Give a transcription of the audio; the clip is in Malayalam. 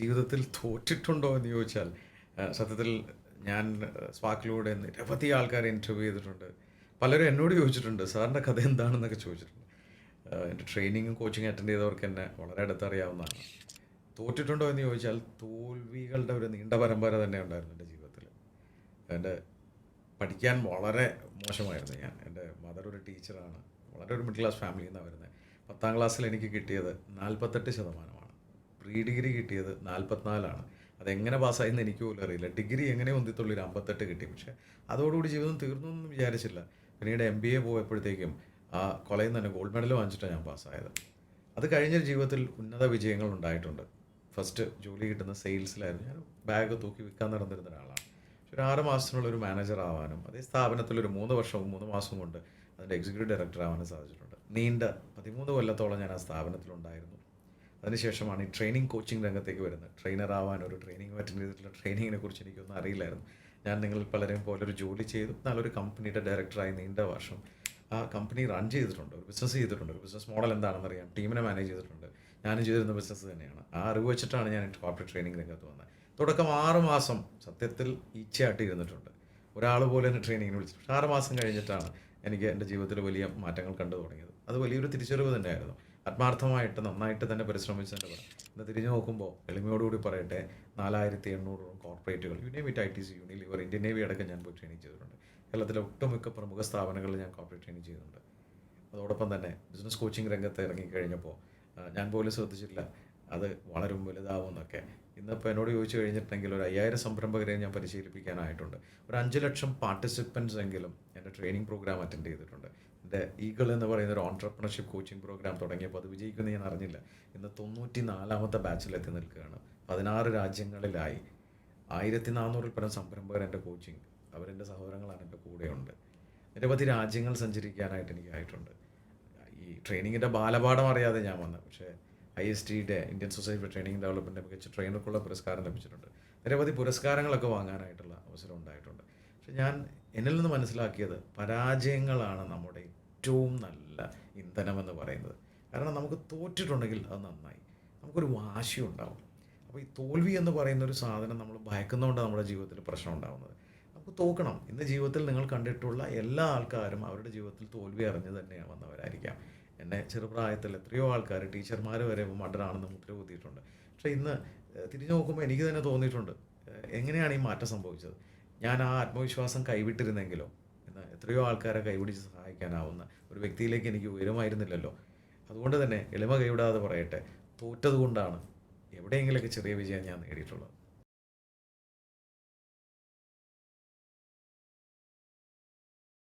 ജീവിതത്തിൽ തോറ്റിട്ടുണ്ടോ എന്ന് ചോദിച്ചാൽ സത്യത്തിൽ ഞാൻ സ്പാക്കിലൂടെ നിരവധി ആൾക്കാരെ ഇന്റർവ്യൂ ചെയ്തിട്ടുണ്ട്. പലരും എന്നോട് ചോദിച്ചിട്ടുണ്ട് സാറിന്റെ കഥ എന്താണെന്നൊക്കെ ചോദിച്ചിട്ടുണ്ട്. എന്റെ ട്രെയിനിങ്ങും കോച്ചിങ് അറ്റൻഡ് ചെയ്തവർക്ക് എന്നെ വളരെ അടുത്തറിയാവുന്നതാണ്. തോറ്റിട്ടുണ്ടോ എന്ന് ചോദിച്ചാൽ തോൽവികളുടെ ഒരു നീണ്ട പരമ്പര തന്നെ ഉണ്ടായിരുന്നു എന്റെ ജീവിതത്തിൽ. എന്റെ പഠിക്കാൻ വളരെ മോശമായിരുന്നു ഞാൻ. എന്റെ മദർ ഒരു ടീച്ചറാണ് വളരെ ഒരു മിഡിൽ ക്ലാസ് ഫാമിലിയിൽ നിന്നാണ് വരുന്നത് പത്താം ക്ലാസ്സിൽ എനിക്ക് കിട്ടിയത് നാൽപ്പത്തെട്ട് ശതമാനമാണ്. പ്രീ ഡിഗ്രി കിട്ടിയത് നാൽപ്പത്തിനാലാണ് അതെങ്ങനെ പാസ്സായെന്ന് എനിക്ക് പോലും അറിയില്ല. ഡിഗ്രി എങ്ങനെ ഒന്നിത്തുള്ളിൽ അമ്പത്തെട്ട് കിട്ടി. പക്ഷേ അതോടുകൂടി ജീവിതം തീർന്നു എന്നും വിചാരിച്ചില്ല. പിന്നീട് എം ബി എ പോയപ്പോഴത്തേക്കും ആ കൊലയിൽ നിന്ന് തന്നെ ഗോൾഡ് മെഡൽ വാങ്ങിച്ചിട്ടാണ് ഞാൻ പാസ്സായത്. അത് കഴിഞ്ഞ ജീവിതത്തിൽ ഉന്നത വിജയങ്ങൾ ഉണ്ടായിട്ടുണ്ട്. ഫസ്റ്റ് ജോലി കിട്ടുന്ന സെയിൽസിലായിരുന്നു. ഞാൻ ബാഗ് തൂക്കി വിൽക്കാൻ നടന്നിരുന്ന ഒരാളാണ്. പക്ഷെ ഒരു ആറ് മാസത്തിനുള്ള ഒരു മാനേജർ ആവാനും അതേ സ്ഥാപനത്തിൽ ഒരു മൂന്ന് വർഷവും മൂന്ന് മാസവും കൊണ്ട് അതിന്റെ എക്സിക്യൂട്ടീവ് ഡയറക്ടർ ആവാനും സാധിച്ചിട്ടുണ്ട്. നീണ്ട പതിമൂന്ന് കൊല്ലത്തോളം ഞാൻ ആ സ്ഥാപനത്തിലുണ്ടായിരുന്നു. അതിനുശേഷമാണ് ഈ ട്രെയിനിങ് കോച്ചിങ് രംഗത്തേക്ക് വരുന്നത്. ട്രെയിനർ ആവാൻ ഒരു ട്രെയിനിങ് അറ്റൻഡ് ചെയ്തിട്ടുള്ള ട്രെയിനിങ്ങിനെ കുറിച്ച് എനിക്കൊന്നും അറിയില്ലായിരുന്നു. ഞാൻ നിങ്ങൾ പലരെയും പോലെ ഒരു ജോലി ചെയ്തു. നല്ലൊരു കമ്പനിയുടെ ഡയറക്ടറായി നീണ്ട വർഷം ആ കമ്പനി റൺ ചെയ്തിട്ടുണ്ട്. ഒരു ബിസിനസ് ചെയ്തിട്ടുണ്ട്. ഒരു ബിസിനസ് മോഡൽ എന്താണെന്ന് അറിയാം. ടീമിനെ മാനേജ് ചെയ്തിട്ടുണ്ട്. ഞാനും ചെയ്തിരുന്ന ബിസിനസ് തന്നെയാണ്. ആ അറിവ് വെച്ചിട്ടാണ് ഞാൻ കോർപ്പറേറ്റ് ട്രെയിനിങ് രംഗത്ത് വന്നത്. തുടക്കം ആറ് മാസം സത്യത്തിൽ ഈച്ചയായിട്ട് ഇരുന്നിട്ടുണ്ട്. ഒരാൾ പോലെ തന്നെ ട്രെയിനിങ്ങിന് വിളിച്ചു. പക്ഷേ ആറ് മാസം കഴിഞ്ഞിട്ടാണ് എനിക്ക് എന്റെ ജീവിതത്തിൽ വലിയ മാറ്റങ്ങൾ കണ്ടു തുടങ്ങിയത്. അത് വലിയൊരു തിരിച്ചറിവ് തന്നെയായിരുന്നു. ആത്മാർത്ഥമായിട്ട് നന്നായിട്ട് തന്നെ പരിശ്രമിച്ചു തന്നെ പറയാം ഇന്ന് തിരിഞ്ഞു നോക്കുമ്പോൾ എളിമയോടുകൂടി പറയട്ടെ നാലായിരത്തി എണ്ണൂറോളം കോർപ്പറേറ്റുകൾ യുനേവിറ്റ് I T C Unilever Indian navy അടക്കം ഞാൻ പോയി ട്രെയിനിങ് ചെയ്തിട്ടുണ്ട്. കേരളത്തിലെ ഒട്ടുമിക്ക പ്രമുഖ സ്ഥാപനങ്ങളിൽ ഞാൻ കോർപ്പറേറ്റ് ട്രെയിനിങ് ചെയ്തിട്ടുണ്ട്. അതോടൊപ്പം തന്നെ ബിസിനസ് കോച്ചിങ് രംഗത്ത് ഇറങ്ങിക്കഴിഞ്ഞപ്പോൾ ഞാൻ പോലും ശ്രദ്ധിച്ചിട്ടില്ല. അത് വളരും വലുതാവും എന്നൊക്കെ. ഇന്നിപ്പോൾ എന്നോട് ചോദിച്ചു കഴിഞ്ഞിട്ടുണ്ടെങ്കിൽ ഒരു അയ്യായിരം സംരംഭകരെ ഞാൻ പരിശീലിപ്പിക്കാനായിട്ടുണ്ട്. ഒരു അഞ്ച് ലക്ഷം പാർട്ടിസിപ്പൻസ് എങ്കിലും എന്റെ ട്രെയിനിങ് പ്രോഗ്രാം അറ്റൻഡ് ചെയ്തിട്ടുണ്ട്. എന്റെ ഈഗിൾ എന്ന് പറയുന്ന ഒരു ഓൺടർപ്രണർഷിപ്പ് കോച്ചിങ് പ്രോഗ്രാം തുടങ്ങിയപ്പോൾ അത് വിജയിക്കുമെന്ന് ഞാൻ അറിഞ്ഞില്ല. ഇന്ന് തൊണ്ണൂറ്റി നാലാമത്തെ ബാച്ചിലെത്തി നിൽക്കുകയാണ്. പതിനാറ് രാജ്യങ്ങളിലായി. ആയിരത്തി നാനൂറിൽ പരം സംരംഭകർ എന്റെ കോച്ചിങ് അവരെന്റെ സഹോദരങ്ങളാണ് എന്റെ കൂടെയുണ്ട്. നിരവധി രാജ്യങ്ങൾ സഞ്ചരിക്കാനായിട്ട് എനിക്ക് ആയിട്ടുണ്ട്. ഈ ട്രെയിനിങ്ങിന്റെ ബാലപാഠം അറിയാതെ ഞാൻ വന്നത് പക്ഷേ ഐ എസ് ടിയുടെ Indian society for training development മികച്ച ട്രെയിനർക്കുള്ള പുരസ്കാരം ലഭിച്ചിട്ടുണ്ട്. നിരവധി പുരസ്കാരങ്ങളൊക്കെ വാങ്ങാനായിട്ടുള്ള അവസരം ഉണ്ടായിട്ടുണ്ട്. പക്ഷെ ഞാൻ എന്നിൽ നിന്ന് മനസ്സിലാക്കിയത് പരാജയങ്ങളാണ് നമ്മുടെ ഏറ്റവും നല്ല ഇന്ധനമെന്ന് പറയുന്നത്. കാരണം നമുക്ക് തോറ്റിട്ടുണ്ടെങ്കിൽ അത് നന്നായി. നമുക്കൊരു വാശി ഉണ്ടാവും അപ്പോൾ ഈ തോൽവി എന്ന് പറയുന്ന ഒരു സാധനം നമ്മൾ ഭയക്കുന്നതുകൊണ്ട് നമ്മുടെ ജീവിതത്തിൽ പ്രശ്നം ഉണ്ടാകുന്നത് നമുക്ക് തോക്കണം. ഇന്ന് ജീവിതത്തിൽ നിങ്ങൾ കണ്ടിട്ടുള്ള എല്ലാ ആൾക്കാരും അവരുടെ ജീവിതത്തിൽ തോൽവി അറിഞ്ഞു തന്നെയാണ് വന്നവരായിരിക്കാം. എന്നെ ചെറുപ്രായത്തിൽ എത്രയോ ആൾക്കാർ ടീച്ചർമാർ വരെ മണ്ടനാണെന്ന് മുദ്ര കുത്തിയിട്ടുണ്ട് പക്ഷേ ഇന്ന് തിരിഞ്ഞു നോക്കുമ്പോൾ എനിക്ക് തന്നെ തോന്നിയിട്ടുണ്ട്. എങ്ങനെയാണ് ഈ മാറ്റം സംഭവിച്ചത്? ഞാൻ ആ ആത്മവിശ്വാസം കൈവിട്ടിരുന്നെങ്കിലോ? ഇന്ന് എത്രയോ ആൾക്കാരെ കൈപിടിച്ച് സഹായിക്കാനാവുന്ന ഒരു വ്യക്തിയിലേക്ക് എനിക്ക് ഉയരമായിരുന്നില്ലല്ലോ. അതുകൊണ്ട് തന്നെ എളിമ കൈവിടാതെ പറയട്ടെ തോറ്റതുകൊണ്ടാണ് എവിടെയെങ്കിലൊക്കെ ചെറിയ വിജയം ഞാൻ നേടിയിട്ടുള്ളത്.